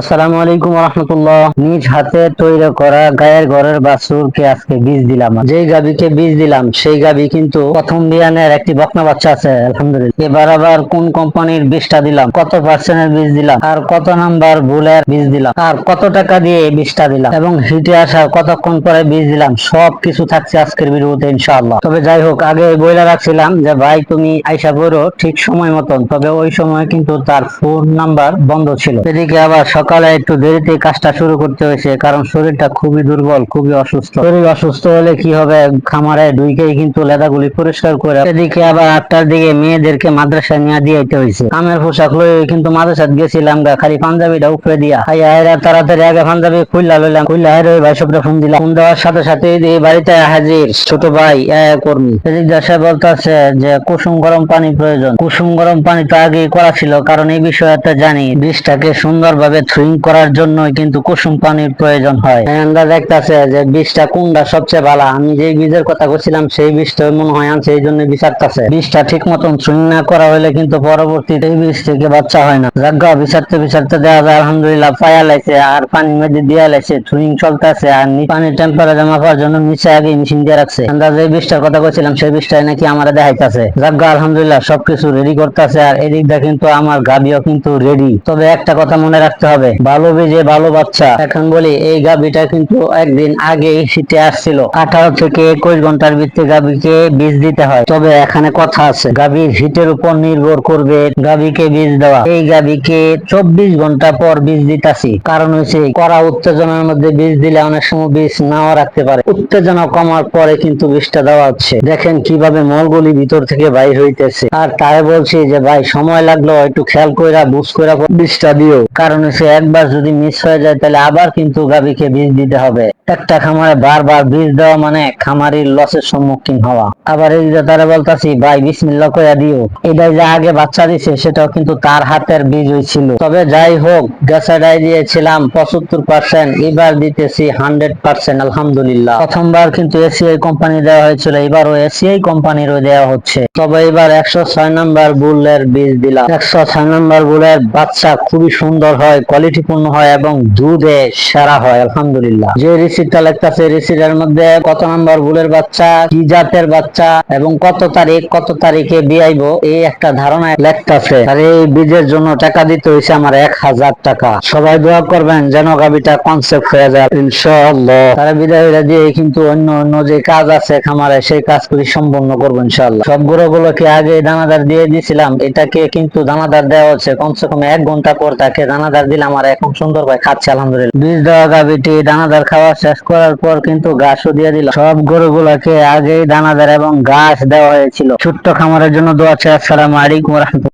আসসালামু আলাইকুম রহমতুল্লাহ। নিজ হাতে তৈরি করা গায়ের ঘরের বাছুরকে আজকে বীজ দিলাম। যেই গাবিকে বীজ দিলাম, সেই গাবি কিন্তু প্রথম বিয়ানের একটি বকনা বাচ্চা আছে, আলহামদুলিল্লাহ। এবার আবার কোন কোম্পানির বীজটা দিলাম, কত পার্সেন্টের বীজ দিলাম, আর কত নাম্বার ভুলের বীজ দিলাম, আর কত টাকা দিয়ে বীজটা দিলাম, এবং হিটে আসার কতক্ষণ পরে বীজ দিলাম, সব কিছু থাকছে আজকের ভিডিওতে ইনশাআল্লাহ। তবে যাই হোক, আগে বইলা রাখছিলাম যে, ভাই, তুমি আইসা করো ঠিক সময় মতন, তবে ওই সময় কিন্তু তার ফোন নাম্বার বন্ধ ছিল। এদিকে আবার সকালে একটু দেরিতে কাজটা শুরু করতে হয়েছে, কারণ শরীরটা খুবই দুর্বল, খুবই অসুস্থ। শরীর অসুস্থ হলে কি হবে? খামারে দুইকেই কিন্তু লেদাগুলি পরিষ্কার করে এদিকে আবার আটটার দিকে মেয়েদেরকে মাদ্রাসায় নিয়ে দিয়ে যেতে হয়েছে। কামের পোশাক লয়ে কিন্তু মাদ্রাসায় গেছিলাম গা, খালি পাঞ্জাবিটা উপরে দিয়া। আইয়া এরা তাড়াতাড়ি আগে পাঞ্জাবি খুললা লইলাম। খুললা হের ওই ভাই, সবটা ফোন দিলাম। ফোন দেওয়ার সাথে সাথে এই বাড়িতে হাজির ছোট ভাই কর্মী। এদিক দেশে বলতেছে যে, কুসুম গরম পানি প্রয়োজন। কুসুম গরম পানি তো আগেই করা ছিল, কারণ এই বিষয়টা জানি। বীজটাকে সুন্দরভাবে থ্রুইং করার জন্য কিন্তু কুসুম পানির প্রয়োজন হয়। আমরা দেখতেছে যে বীজটা কোনটা সবচেয়ে ভালো? আমি যে বীজের কথা বলছিলাম সেই বীজটা মনে হয় আনছে, এই জন্য বিচারতেছে বীজটা ঠিক মতন সুইং না করা হলে কিন্তু পরবর্তীতে এই বীজ থেকে বাচ্চা হয় না। যাজ্ঞা বিচারতে বিচারতে দেওয়া যায়, আলহামদুলিল্লাহ, পায়া লাইছে আর পানির মধ্যে দিয়া লাইছে থ্রুইং চলতেছে, আর পানির টেম্পারেচার মাপার জন্য নিচে আগে মেশিন দিয়ে রাখছে। আমরা যে বীজটার কথা বলছিলাম সেই বীজটাই নাকি আমার দেখাইতেছে। যাজ্ঞা আলহামদুলিল্লাহ, সবকিছু রেডি করতেছে, আর এদিকটা কিন্তু আমার গাবিও কিন্তু রেডি তবে একটা কথা মনে রাখতে হবে ভালো বীজে ভালো বাচ্চা। এখন বলি, এই গাবিটা কিন্তু একদিন আগে শীতে আসছিল। আঠারো থেকে একুশ ঘণ্টার ভিত্তি গাবিকে বীজ দিতে হয়। তবে এখানে কথা আছে গাবির হিটের উপর নির্ভর করবে গাবিকে বীজ দেওয়া। এই গাবিকে চব্বিশ ঘণ্টা পর বীজ দিতাছি। কারণ হচ্ছে কড়া উত্তেজনার মধ্যে বীজ দিলে অনেক সময় বীজ নাও রাখতে পারে। উত্তেজনা কমার পরে কিন্তু বীজটা দেওয়া হচ্ছে। দেখেন কীভাবে মলগুলি ভিতর থেকে বাইর হইতেছে। আর তাই বলছি যে, ভাই, সময় লাগল, একটু খেয়াল কইরা, বুঝ কইরা বীজটা দিও। কারণ হচ্ছে একবার যদি মিস হয়ে যায়, তাহলে আবার কিন্তু গাবিকে বীজ দিতে হবে। একটা খামারে বারবার বীজ দেওয়া মানে খামারির লসের সম্মুখীন হওয়া। আবার এই যে তারা বলতাছি, ভাই বিসমিল্লা কইরা দিও। এটা যে আগে বাচ্চা দিছে, সেটাও কিন্তু তার হাতের বীজ হয়েছিল তবে যাই হোক গেছাডাই দিয়েছিলাম, পঁচাত্তর পার্সেন্ট এবার দিতেছি হান্ড্রেড পার্সেন্ট আলহামদুলিল্লাহ। প্রথমবার কিন্তু এসিআই কোম্পানি দেওয়া হয়েছিল, এবারও এসিআই কোম্পানিরও দেওয়া হচ্ছে। তবে এবার একশো ছয় নম্বর বুলের বীজ দিলাম। একশো ছয় নম্বর বুলের বাচ্চা খুবই সুন্দর হয় কোয়ালিটিপূর্ণ হয় এবং দুধে সেরা হয়, আলহামদুলিল্লাহ। যে রিসিটটা লেখতেছে রিসিটের মধ্যে কত নম্বর বুলের বাচ্চা, কি জাতের বাচ্চা এবং কত তারিখ, কত তারিখে বিয়াইবো, এই একটা ধারণা লেখতেছে আর এই বীজের জন্য টাকা দিতে হয়েছে আমার এক হাজার টাকা। সবাই দোয়া করবেন যেন গাবিটা কনসেপ্ট হয়ে যায়, ইনশাআল্লাহ। তারা বিদায় হইলে দিয়ে কিন্তু অন্য অন্য যে কাজ আছে খামারে, সেই কাজগুলি সম্পন্ন করব, ইনশাআল্লাহ। সব গুলোগুলোকে আগে দানাদার দিয়ে দিয়েছিলাম এটাকে কিন্তু দানাদার দেওয়া হচ্ছে। কমসে কম এক ঘণ্টা পর তাকে দানাদার দিলাম। আর এখন সুন্দর ভাই খাচ্ছে, আলহামদুলিল্লাহ। বীজ দেওয়া গাভিটি দানাদার খাওয়া শেষ করার পর কিন্তু ঘাসও দিয়ে দিল। সব গরুগুলোকে আগেই দানাদার এবং ঘাস দেওয়া হয়েছিল। ছোট্ট খামারের জন্য দোয়া আছে আসসালামু আলাইকুম রহমতুল্লাহ।